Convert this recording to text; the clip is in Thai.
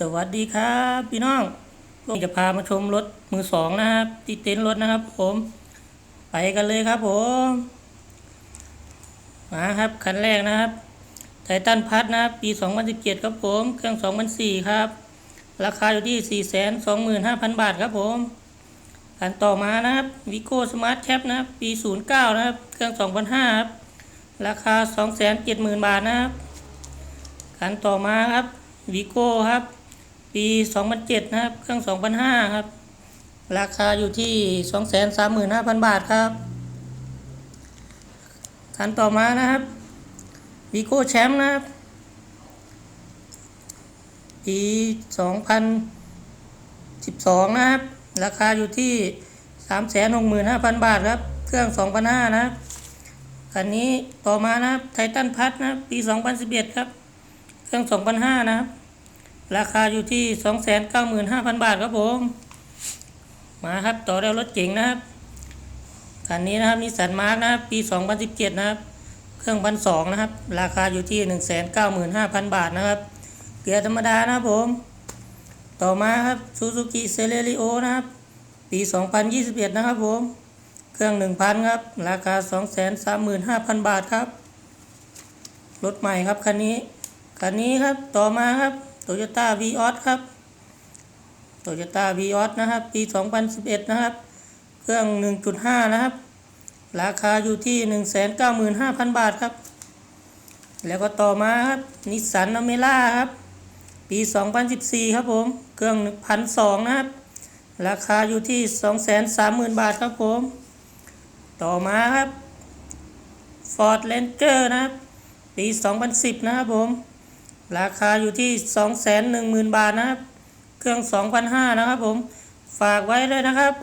สวัสดีครับพี่น้องก็จะพามาชมรถมือสองนะครับที่เต็นท์รถนะครับ ผม ไปกันเลยครับผมมาครับคันแรกนะครับไททันพัทนะครับปี 2017 ครับผม เครื่อง 2004 ครับ ราคาอยู่ที่ 425,000 บาทครับผมคันต่อมานะครับวิโก้สมาร์ทแคปนะครับปี 09 นะครับ เครื่อง 2005 ครับ ราคา 270,000 บาทนะครับคันต่อมาครับวิโก้ครับ ปี 2007 นะครับ เครื่อง 2005 ครับ ราคาอยู่ที่ 235,000 บาทครับคันต่อมานะครับวีโก้แชมป์นะครับ ปี 2012 นะครับ ราคาอยู่ที่ 365,000 บาทครับ เครื่อง2005นะครับคันนี้ต่อมานะครับไททันพัทนะครับ ปี 2011 ครับ เครื่อง2005นะครับ ราคาอยู่ที่ 295,000 บาทครับผม มาครับต่อแล้วรถเก๋งนะครับคันนี้นะครับนิสสันมาร์กนะครับปี 2017 นะครับ เครื่องพันสองนะครับ ราคาอยู่ที่ 195,000 บาทนะครับ เกียร์ธรรมดานะครับผม ต่อมาครับซูซูกิเซเลริโอนะครับ ปี 2021 นะครับผม เครื่อง 1,000 ครับ ราคา 235,000 บาทครับ รถใหม่ครับคันนี้ คันนี้ครับต่อมาครับ โตโยต้าวีออสครับโตโยต้าวีออสนะครับ ปี 2011 นะครับ เครื่อง 1.5 นะครับ ราคาอยู่ที่ 195,000 บาทครับ แล้วก็ต่อมาครับนิสสันอเมร่าครับ ปี 2014 ครับผม เครื่อง 1,200 นะครับ ราคาอยู่ที่ 230,000 บาทครับผม ต่อมาครับ Ford Ranger นะครับ ปี 2010 นะครับผม ราคาอยู่ที่ 210,000 บาทนะครับ เครื่อง 2,500 นะครับผม ฝากไว้เลยนะครับ